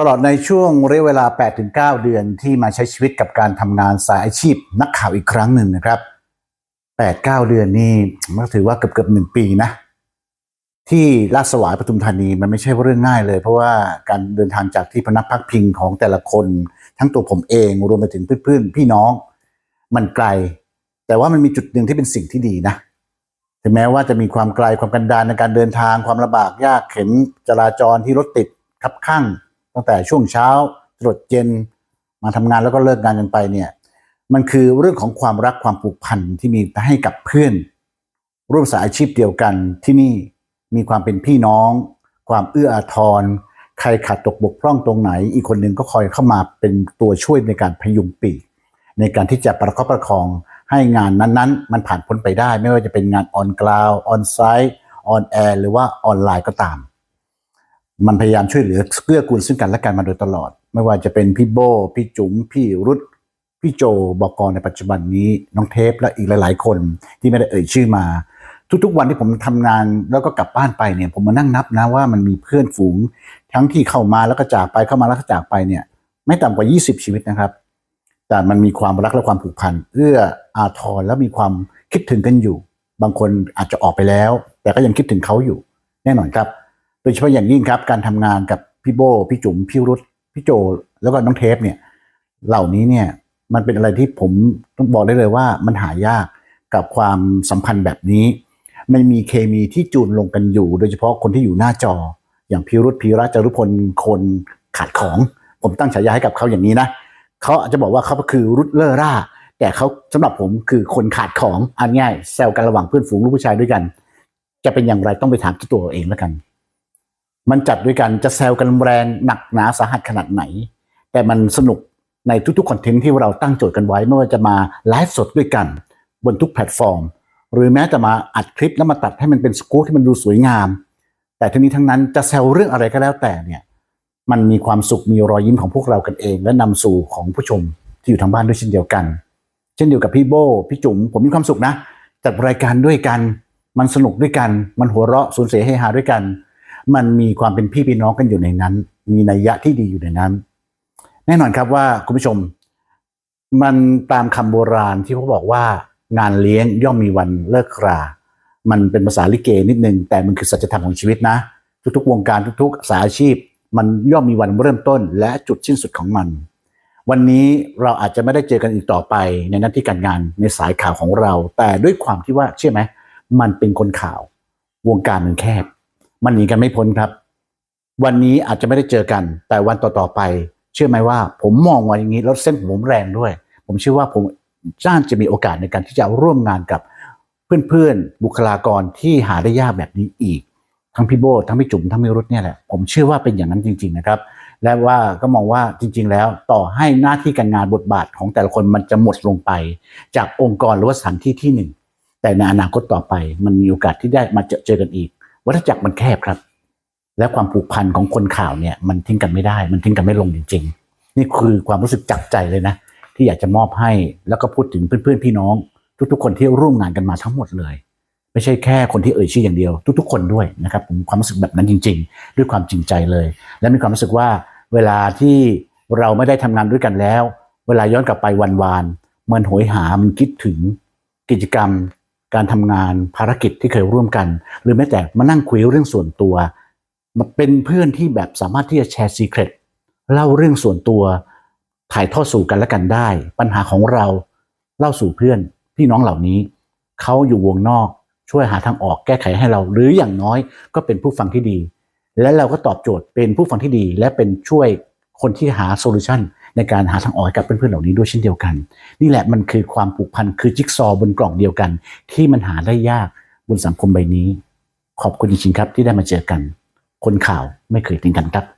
ตลอดในช่วงระยะเวลา 8-9 เดือนที่มาใช้ชีวิตกับการทำงานสายอาชีพ นักข่าวอีกครั้งหนึ่งนะครับ 8-9 เดือนนี่มันถือว่าเกือบเกือบหนึ่งปีนะ ที่ลาดสวายปทุมธานีมันไม่ใช่เรื่องง่ายเลย เพราะว่าการเดินทางจากที่พนักพักพิงของแต่ละคน ทั้งตัวผมเองรวมไปถึงเพื่อนๆพี่น้อง มันไกล แต่ว่ามันมีจุดหนึ่งที่เป็นสิ่งที่ดีนะถึงแม้ว่าจะมีความไกลความกันดารในการเดินทางความลำบากยากเข็นจราจรที่รถติดขับข้าง ตั้งแต่ช่วงเช้าจรดเย็นมาทำงานแล้วก็เลิกงานกันไปเนี่ยมันคือเรื่องของความรักความผูกพันที่มีให้กับเพื่อน ร่วมสายอาชีพเดียวกันที่นี่มีความเป็นพี่น้อง ความเอื้ออาทร ใครขาดตกบกพร่องตรงไหน อีกคนหนึ่งก็คอยเข้ามาเป็นตัวช่วยในการพยุงปีกในการที่จะประคับประคองให้งานนั้นๆ มันผ่านพ้นไปได้ ไม่ว่าจะเป็นงานออนกราวออนไซต์ออนแอร์หรือว่าออนไลน์ก็ตาม มันพยายามช่วยเหลือเกื้อกูลซึ่งกันและกันมาโดยตลอด ไม่ว่าจะเป็นพี่โบพี่จุ๋มพี่รุดพี่โจบอกกรในปัจจุบันนี้น้องเทปและอีกหลาย ๆ คนที่ไม่ได้เอ่ยชื่อมา ทุกๆวันที่ผมทำงานแล้วก็กลับบ้านไปเนี่ย ผมมานั่งนับนะว่ามันมีเพื่อนฝูง ทั้งที่เข้ามาแล้วก็จากไปเข้ามาแล้วก็จากไปเนี่ย ไม่ต่ำกว่า 20 ชีวิตนะครับ แต่มันมีความรักและความผูกพันเอื้ออาทรและมีความคิดถึงกันอยู่ บางคนอาจจะออกไปแล้ว แต่ก็ยังคิดถึงเขาอยู่ แน่นอนครับ ดยเฉพาะอย่างยิ่งครับ การทำงานกับพี่โบพี่จุ๋มพี่รุธพี่โจ แล้วก็น้องเทปเนี่ย เหล่านี้เนี่ยมันเป็นอะไรที่ผมต้องบอกได้เลยว่ามันหายากกับความสัมพันธ์แบบนี้ มันมีเคมีที่จูนลงกันอยู่ โดยเฉพาะคนที่อยู่หน้าจอ อย่างพิรุธพีระจารุพลคนขาดของ ผมตั้งฉายาให้กับเขาอย่างนี้นะเขาอาจจะบอกว่าเขาคือรุดเลอร่า แต่เขาสำหรับผมคือคนขาดของอันง่ายแซวกันระหว่างเพื่อนฝูงลูกผู้ชายด้วยกัน จะเป็นอย่างไรต้องไปถามตัวเองแล้วกัน มันจัดด้วยกันจะแซวกันแรงหนักหนาสาหัสขนาดไหน แต่มันสนุกในทุกๆคอนเทนต์ที่เราตั้งโจทย์กันไว้ ไม่ว่าจะมาไลฟ์สดด้วยกัน บนทุกแพลตฟอร์ม หรือแม้จะมาอัดคลิปแล้วมาตัดให้มันเป็นสกู๊ปที่มันดูสวยงาม แต่ทั้งนี้ทั้งนั้นจะแซวเรื่องอะไรก็แล้วแต่เนี่ยมันมีความสุขมีรอยยิ้มของพวกเรากันเอง และนำสู่ของผู้ชมที่อยู่ทางบ้านด้วยเช่นเดียวกัน เช่นเดียวกับพี่โบพี่จุ๋มผมมีความสุขนะจัดรายการด้วยกัน มันสนุกด้วยกัน มันหัวเราะสูญเสียเฮฮาด้วยกัน มันมีความเป็นพี่พี่น้องกันอยู่ในนั้น มีนัยยะที่ดีอยู่ในนั้น แน่นอนครับว่าคุณผู้ชม มันตามคำโบราณที่เขาบอกว่างานเลี้ยงย่อมมีวันเลิกรา มันเป็นภาษาลิเกนิดนึง แต่มันคือสัจธรรมของชีวิตนะ ทุกๆ วงการทุกๆสายอาชีพ มันย่อมมีวันเริ่มต้น และจุดสิ้นสุดของมัน วันนี้เราอาจจะไม่ได้เจอกันอีกต่อไปในหน้าที่การงานในสายข่าวของเรา แต่ด้วยความที่ว่าเชื่อไหมมันเป็นคนข่าว วงการมันแคบ มันหนีกันไม่พ้นครับ วันนี้อาจจะไม่ได้เจอกัน แต่วันต่อๆไป เชื่อไหมว่า ผมมองว่าอย่างนี้แล้วเส้นผมแรงด้วย ผมเชื่อว่าผมจ้านจะมีโอกาสในการที่จะร่วมงานกับเพื่อนๆบุคลากรที่หาได้ยากแบบนี้อีก ทั้งพี่โบทั้งพี่จุ๋มทั้งพี่รุธเนี่ยแหละผมเชื่อว่าเป็นอย่างนั้นจริง ๆนะครับ และว่าก็มองว่าจริง ๆ แล้วต่อให้หน้าที่การงานบทบาทของแต่ละคนมันจะหมดลงไป จากองค์กรหรือว่าสถานที่ที่หนึ่งแต่ในอนาคตต่อไปมันมีโอกาสที่ได้มาเจอเจอกันอีก วัฏจักรมันแคบครับ และความผูกพันของคนข่าวเนี่ยมันทิ้งกันไม่ได้ มันทิ้งกันไม่ลงจริง ๆ นี่คือความรู้สึกจากใจเลยนะ ที่อยากจะมอบให้แล้วก็พูดถึงเพื่อนๆพี่น้อง ทุกๆ คนที่ร่วมงานกันมาทั้งหมดเลย ไม่ใช่แค่คนที่เอ่ยชื่ออย่างเดียว ทุก ๆ คนด้วยนะครับผมความรู้สึกแบบนั้นจริง ๆ ด้วยความจริงใจเลย และมีความรู้สึกว่าเวลาที่เราไม่ได้ทำงานด้วยกันแล้ว เวลาย้อนกลับไปวันวานมันโหยหามันคิดถึงกิจกรรม การทำงานภารกิจที่เคยร่วมกัน หรือแม้แต่มานั่งคุยเรื่องส่วนตัวมาเป็นเพื่อนที่แบบสามารถที่จะแชร์ซีเครตเล่าเรื่องส่วนตัว ถ่ายทอดสู่กันและกันได้ ปัญหาของเราเล่าสู่เพื่อนพี่น้องเหล่านี้เขาอยู่วงนอกช่วยหาทางออกแก้ไขให้เรา หรืออย่างน้อยก็เป็นผู้ฟังที่ดี และเราก็ตอบโจทย์เป็นผู้ฟังที่ดี และเป็นช่วยคนที่หาโซลูชัน ในการหาทางออกให้กับเพื่อนๆเหล่านี้ด้วยเช่นเดียวกัน นี่แหละมันคือความผูกพันคือจิ๊กซอว์บนกล่องเดียวกัน ที่มันหาได้ยากบนสังคมใบนี้ ขอบคุณจริงๆครับที่ได้มาเจอกัน คนข่าวไม่เคยทิ้งกันครับ